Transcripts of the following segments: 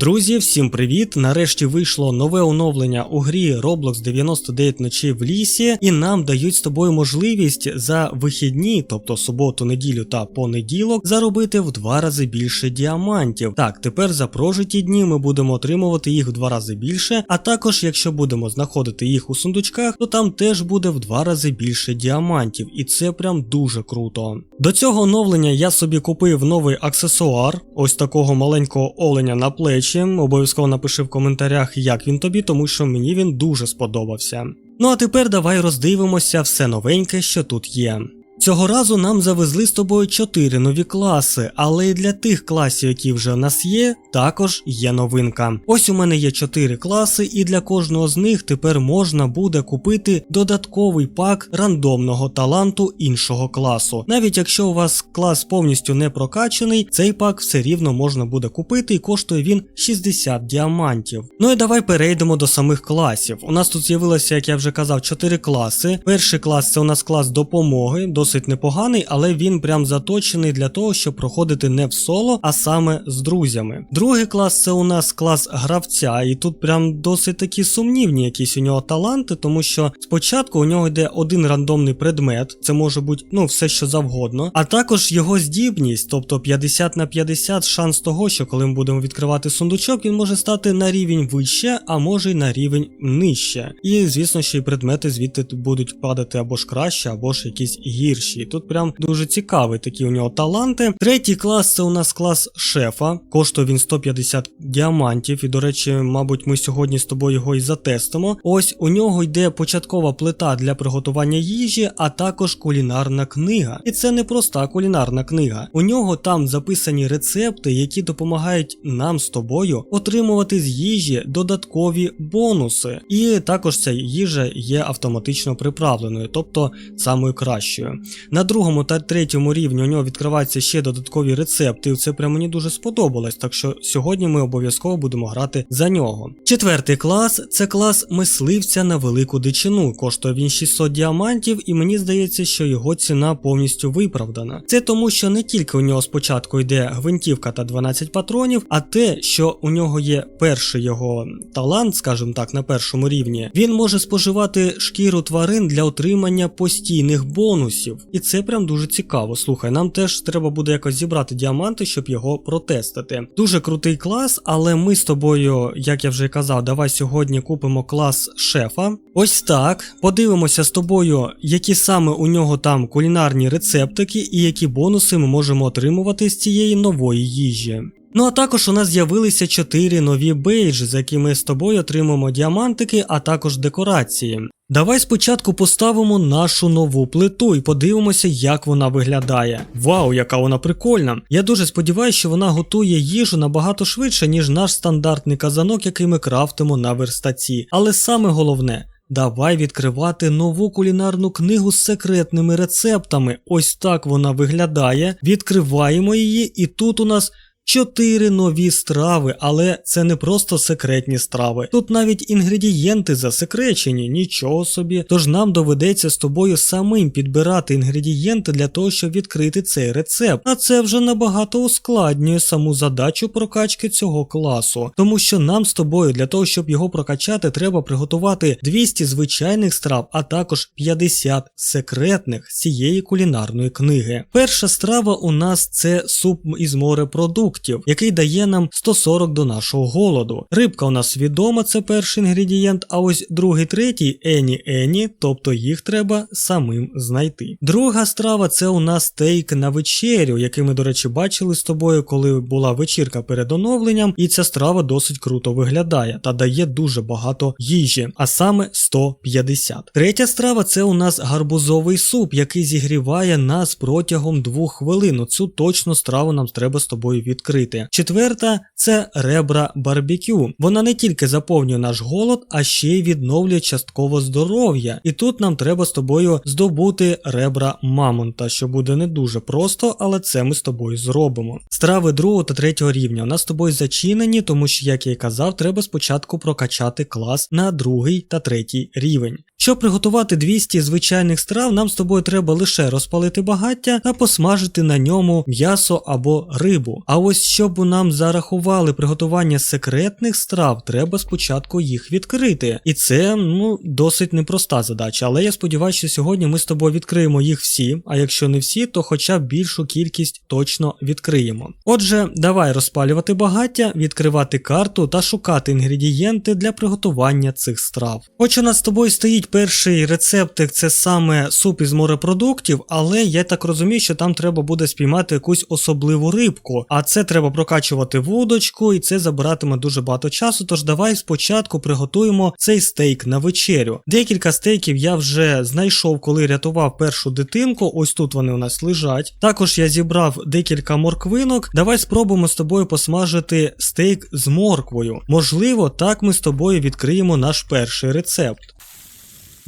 Друзі, всім привіт! Нарешті вийшло нове оновлення у грі Roblox 99 ночей в лісі, і нам дають з тобою можливість за вихідні, тобто суботу, неділю та понеділок, заробити в два рази більше діамантів. Так, тепер за прожиті дні ми будемо отримувати їх в два рази більше, а також, якщо будемо знаходити їх у сундучках, то там теж буде в два рази більше діамантів, і це прям дуже круто. До цього оновлення я собі купив новий аксесуар, ось такого маленького оленя на плечі. Обов'язково напиши в коментарях, як він тобі, тому що мені він дуже сподобався. Ну а тепер давай роздивимося все новеньке, що тут є. Цього разу нам завезли з тобою 4 нові класи, але і для тих класів, які вже в нас є, також є новинка. Ось у мене є 4 класи, і для кожного з них тепер можна буде купити додатковий пак рандомного таланту іншого класу. Навіть якщо у вас клас повністю не прокачаний, цей пак все рівно можна буде купити і коштує він 60 діамантів. Ну і давай перейдемо до самих класів. У нас тут з'явилося, як я вже казав, 4 класи. Перший клас це у нас клас допомоги, досить непоганий, але він прям заточений для того, щоб проходити не в соло, а саме з друзями. Другий клас це у нас клас гравця, і тут прям досить такі сумнівні якісь у нього таланти, тому що спочатку у нього йде один рандомний предмет, це може бути ну все що завгодно, а також його здібність, тобто 50 на 50 шанс того, що коли ми будемо відкривати сундучок, він може стати на рівень вище, а може й на рівень нижче. І звісно, що й предмети звідти будуть падати або ж краще, або ж якісь гірші. І Тут прям дуже цікаві такі у нього таланти. Третій клас це у нас клас шефа. Коштує він 150 діамантів. І, до речі, мабуть, ми сьогодні з тобою його і затестимо. Ось у нього йде початкова плита для приготування їжі, а також кулінарна книга. І це не проста кулінарна книга. У нього там записані рецепти, які допомагають нам з тобою отримувати з їжі додаткові бонуси. І також ця їжа є автоматично приправленою, тобто самою кращою. На другому та третьому рівні у нього відкриваються ще додаткові рецепти, і це прямо мені дуже сподобалось, так що сьогодні ми обов'язково будемо грати за нього. Четвертий клас це клас мисливця на велику дичину. Коштує він 600 діамантів, і мені здається, що його ціна повністю виправдана. Це тому, що не тільки у нього спочатку йде гвинтівка та 12 патронів, а те, що у нього є перший його талант, скажімо так, на першому рівні, він може споживати шкіру тварин для отримання постійних бонусів. І це прям дуже цікаво. Слухай, нам теж треба буде якось зібрати діаманти, щоб його протестити. Дуже крутий клас, але ми з тобою, як я вже казав, давай сьогодні купимо клас шефа. Ось так. Подивимося з тобою, які саме у нього там кулінарні рецептики і які бонуси ми можемо отримувати з цієї нової їжі. Ну а також у нас з'явилися 4 нові бейджі, за які ми з тобою отримаємо діамантики, а також декорації. Давай спочатку поставимо нашу нову плиту і подивимося, як вона виглядає. Вау, яка вона прикольна! Я дуже сподіваюся, що вона готує їжу набагато швидше, ніж наш стандартний казанок, який ми крафтимо на верстаці. Але саме головне. Давай відкривати нову кулінарну книгу з секретними рецептами. Ось так вона виглядає. Відкриваємо її, і тут у нас Чотири нові страви, але це не просто секретні страви. Тут навіть інгредієнти засекречені, нічого собі. Тож нам доведеться з тобою самим підбирати інгредієнти для того, щоб відкрити цей рецепт. А це вже набагато ускладнює саму задачу прокачки цього класу, тому що нам з тобою для того, щоб його прокачати, треба приготувати 200 звичайних страв, а також 50 секретних з цієї кулінарної книги. Перша страва у нас це суп із морепродуктів який дає нам 140 до нашого голоду. Рибка у нас відома, це перший інгредієнт, а ось другий, третій ені ені, тобто їх треба самим знайти. Друга страва це у нас стейк на вечерю, який ми, до речі, бачили з тобою, коли була вечірка перед оновленням, і ця страва досить круто виглядає та дає дуже багато їжі, а саме 150. Третя страва це у нас гарбузовий суп, який зігріває нас протягом двох хвилин. Цю точно страву нам треба з тобою відкрити відкрити. Четверта це ребра барбекю. Вона не тільки заповнює наш голод, а ще й відновлює частково здоров'я. І тут нам треба з тобою здобути ребра мамонта, що буде не дуже просто, але це ми з тобою зробимо. Страви другого та третього рівня у нас з тобою зачинені, тому що, як я і казав, треба спочатку прокачати клас на другий та третій рівень. Щоб приготувати 200 звичайних страв, нам з тобою треба лише розпалити багаття та посмажити на ньому м'ясо або рибу. А ось щоб нам зарахували приготування секретних страв, треба спочатку їх відкрити. І це ну досить непроста задача. Але я сподіваюся, що сьогодні ми з тобою відкриємо їх всі. А якщо не всі, то хоча б більшу кількість точно відкриємо. Отже, давай розпалювати багаття, відкривати карту та шукати інгредієнти для приготування цих страв. Хоч у нас з тобою стоїть перший рецептик, це саме суп із морепродуктів, але я так розумію, що там треба буде спіймати якусь особливу рибку. А це треба прокачувати вудочку, і це забиратиме дуже багато часу. Тож давай спочатку приготуємо цей стейк на вечерю. Декілька стейків я вже знайшов, коли рятував першу дитинку. Ось тут вони у нас лежать. Також я зібрав декілька морквинок. Давай спробуємо з тобою посмажити стейк з морквою. Можливо, так ми з тобою відкриємо наш перший рецепт.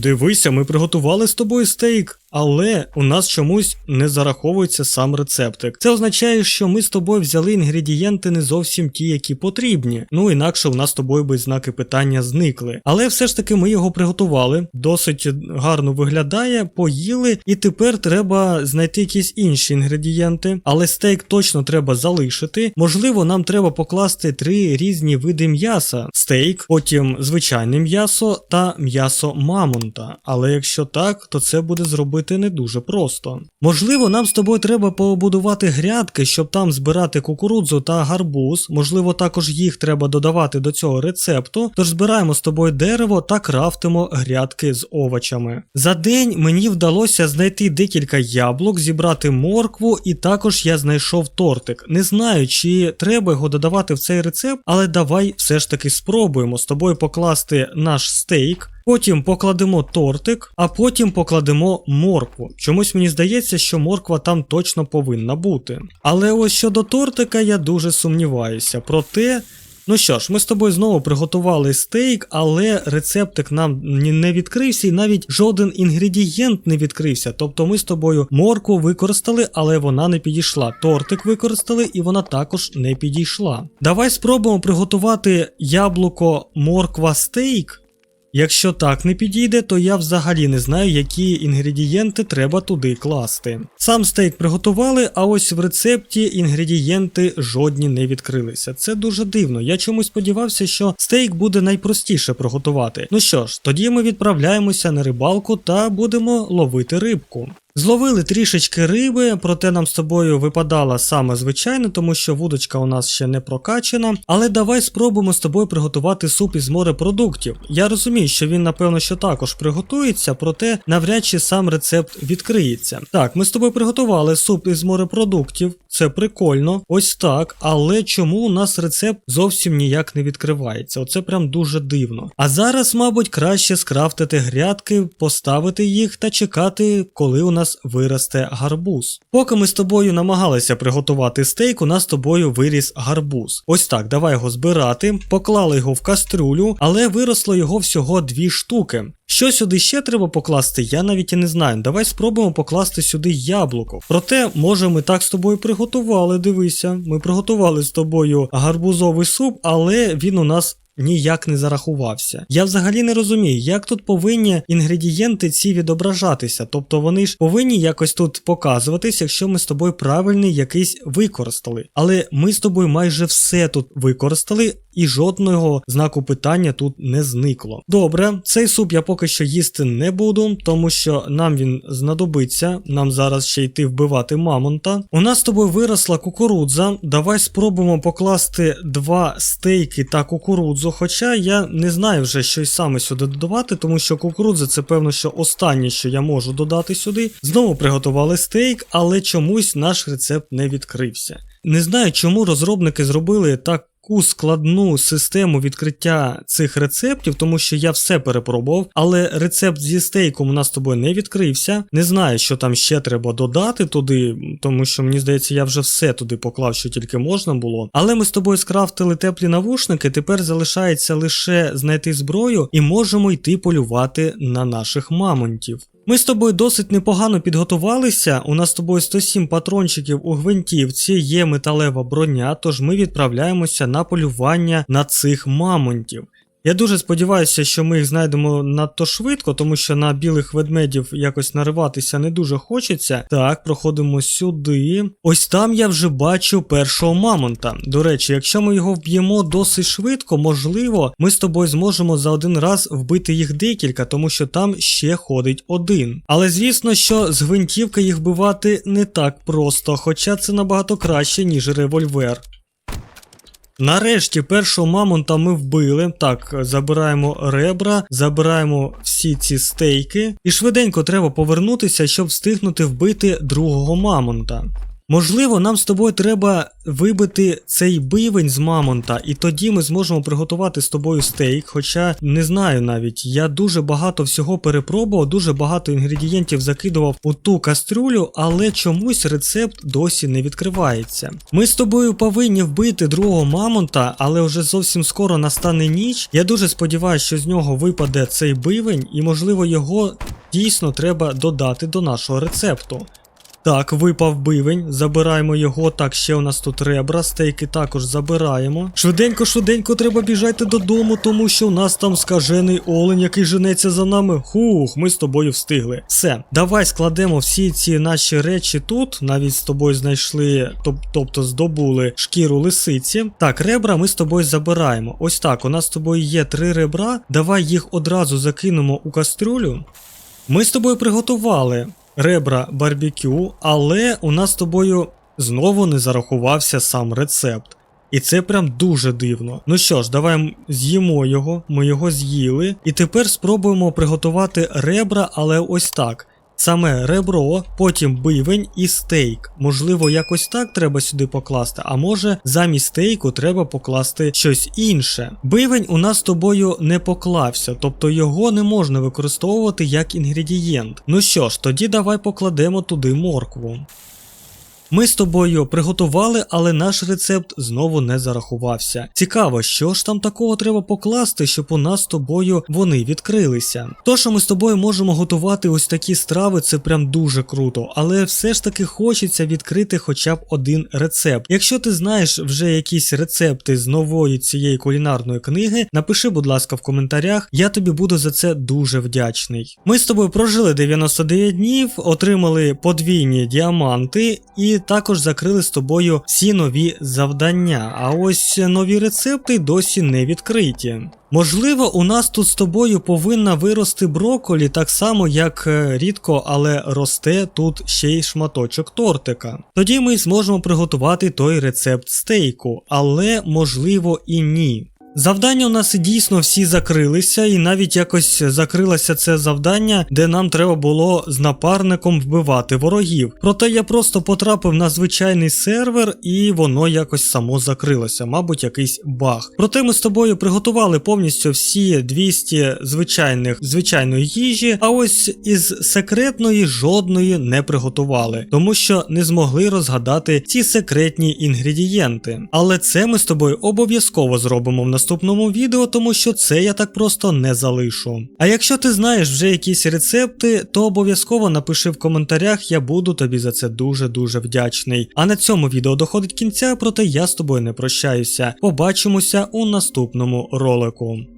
Дивися, ми приготували з тобою стейк, але у нас чомусь не зараховується сам рецептик. Це означає, що ми з тобою взяли інгредієнти не зовсім ті, які потрібні. Ну інакше у нас з тобою би знаки питання зникли. Але все ж таки ми його приготували, досить гарно виглядає, поїли, і тепер треба знайти якісь інші інгредієнти. Але стейк точно треба залишити. Можливо, нам треба покласти три різні види м'яса: стейк, потім звичайне м'ясо та м'ясо мамонта. Але якщо так, то це буде зробити не дуже просто. Можливо, нам з тобою треба побудувати грядки, щоб там збирати кукурудзу та гарбуз. Можливо, також їх треба додавати до цього рецепту. Тож збираємо з тобою дерево та крафтимо грядки з овочами. За день мені вдалося знайти декілька яблук, зібрати моркву, і також я знайшов тортик. Не знаю, чи треба його додавати в цей рецепт, але давай все ж таки спробуємо з тобою покласти наш стейк. Потім покладемо тортик, а потім покладемо моркву. Чомусь мені здається, що морква там точно повинна бути. Але ось щодо тортика я дуже сумніваюся. Проте. Ну що ж, ми з тобою знову приготували стейк, але рецептик нам не відкрився і навіть жоден інгредієнт не відкрився. Тобто ми з тобою моркву використали, але вона не підійшла. Тортик використали і вона також не підійшла. Давай спробуємо приготувати яблуко морква стейк. Якщо так не підійде, то я взагалі не знаю, які інгредієнти треба туди класти. Сам стейк приготували, а ось в рецепті інгредієнти жодні не відкрилися. Це дуже дивно. Я чомусь сподівався, що стейк буде найпростіше приготувати. Ну що ж, тоді ми відправляємося на рибалку та будемо ловити рибку. Зловили трішечки риби, проте нам з тобою випадала саме звичайно, тому що вудочка у нас ще не прокачана. Але давай спробуємо з тобою приготувати суп із морепродуктів. Я розумію, що він напевно що також приготується, проте навряд чи сам рецепт відкриється. Так, ми з тобою приготували суп із морепродуктів. Це прикольно, ось так. Але чому у нас рецепт зовсім ніяк не відкривається? Оце прям дуже дивно. А зараз, мабуть, краще скрафтити грядки, поставити їх та чекати, коли у нас виросте гарбуз. Поки ми з тобою намагалися приготувати стейк, у нас з тобою виріс гарбуз. Ось так, давай його збирати, поклали його в кастрюлю, але виросло його всього дві штуки. Що сюди ще треба покласти, я навіть і не знаю. Давай спробуємо покласти сюди яблуко. Проте, може, ми так з тобою приготували. Дивися, ми приготували з тобою гарбузовий суп, але він у нас. Ніяк не зарахувався. Я взагалі не розумію, як тут повинні інгредієнти ці відображатися. Тобто вони ж повинні якось тут показуватись, якщо ми з тобою правильний якийсь використали. Але ми з тобою майже все тут використали, і жодного знаку питання тут не зникло. Добре, цей суп я поки що їсти не буду, тому що нам він знадобиться. Нам зараз ще йти вбивати мамонта. У нас з тобою виросла кукурудза. Давай спробуємо покласти два стейки та кукурудзу. Хоча я не знаю вже щось саме сюди додавати, тому що кукурудза це певно, що останнє, що я можу додати сюди. Знову приготували стейк, але чомусь наш рецепт не відкрився. Не знаю, чому розробники зробили так. Таку складну систему відкриття цих рецептів, тому що я все перепробував, але рецепт зі стейком у нас з тобою не відкрився. Не знаю, що там ще треба додати туди, тому що мені здається, я вже все туди поклав, що тільки можна було. Але ми з тобою скрафтили теплі навушники. Тепер залишається лише знайти зброю і можемо йти полювати на наших мамонтів. Ми з тобою досить непогано підготувалися. У нас з тобою 107 патрончиків у гвинтівці, є металева броня, тож ми відправляємося на полювання на цих мамонтів. Я дуже сподіваюся, що ми їх знайдемо надто швидко, тому що на білих ведмедів якось нариватися не дуже хочеться. Так, проходимо сюди. Ось там я вже бачу першого мамонта. До речі, якщо ми його вб'ємо досить швидко, можливо, ми з тобою зможемо за один раз вбити їх декілька, тому що там ще ходить один. Але звісно, що з гвинтівки їх вбивати не так просто, хоча це набагато краще, ніж револьвер. Нарешті першого мамонта ми вбили. Так, забираємо ребра, забираємо всі ці стейки, і швиденько треба повернутися, щоб встигнути вбити другого мамонта. Можливо, нам з тобою треба вибити цей бивень з мамонта, і тоді ми зможемо приготувати з тобою стейк. Хоча не знаю навіть, я дуже багато всього перепробував, дуже багато інгредієнтів закидував у ту кастрюлю, але чомусь рецепт досі не відкривається. Ми з тобою повинні вбити другого мамонта, але вже зовсім скоро настане ніч. Я дуже сподіваюся, що з нього випаде цей бивень, і можливо його дійсно треба додати до нашого рецепту. Так, випав бивень, забираємо його. Так, ще у нас тут ребра, стейки також забираємо. Швиденько, швиденько треба біжати додому, тому що у нас там скажений олень, який женеться за нами. Хух, ми з тобою встигли. Все, давай складемо всі ці наші речі тут. Навіть з тобою знайшли, тоб- тобто здобули шкіру лисиці. Так, ребра ми з тобою забираємо. Ось так, у нас з тобою є три ребра. Давай їх одразу закинемо у кастрюлю. Ми з тобою приготували ребра барбекю, але у нас з тобою знову не зарахувався сам рецепт. І це прям дуже дивно. Ну що ж, давай з'їмо його, ми його з'їли. І тепер спробуємо приготувати ребра, але ось так. Саме ребро, потім бивень і стейк. Можливо, якось так треба сюди покласти, а може замість стейку треба покласти щось інше. Бивень у нас з тобою не поклався, тобто його не можна використовувати як інгредієнт. Ну що ж, тоді давай покладемо туди моркву. Ми з тобою приготували, але наш рецепт знову не зарахувався. Цікаво, що ж там такого треба покласти, щоб у нас з тобою вони відкрилися. То, що ми з тобою можемо готувати ось такі страви, це прям дуже круто, але все ж таки хочеться відкрити хоча б один рецепт. Якщо ти знаєш вже якісь рецепти з нової цієї кулінарної книги, напиши, будь ласка, в коментарях, я тобі буду за це дуже вдячний. Ми з тобою прожили 99 днів, отримали подвійні діаманти і також закрили з тобою всі нові завдання. А ось нові рецепти досі не відкриті. Можливо, у нас тут з тобою повинна вирости броколі так само, як е, рідко, але росте тут ще й шматочок тортика. Тоді ми зможемо приготувати той рецепт стейку, але можливо і ні. Завдання у нас дійсно всі закрилися, і навіть якось закрилося це завдання, де нам треба було з напарником вбивати ворогів. Проте я просто потрапив на звичайний сервер, і воно якось само закрилося, мабуть, якийсь баг. Проте ми з тобою приготували повністю всі 200 звичайних звичайної їжі, а ось із секретної жодної не приготували, тому що не змогли розгадати ці секретні інгредієнти. Але це ми з тобою обов'язково зробимо в наступному відео, тому що це я так просто не залишу. А якщо ти знаєш вже якісь рецепти, то обов'язково напиши в коментарях, я буду тобі за це дуже-дуже вдячний. А на цьому відео доходить кінця, проте я з тобою не прощаюся. Побачимося у наступному ролику.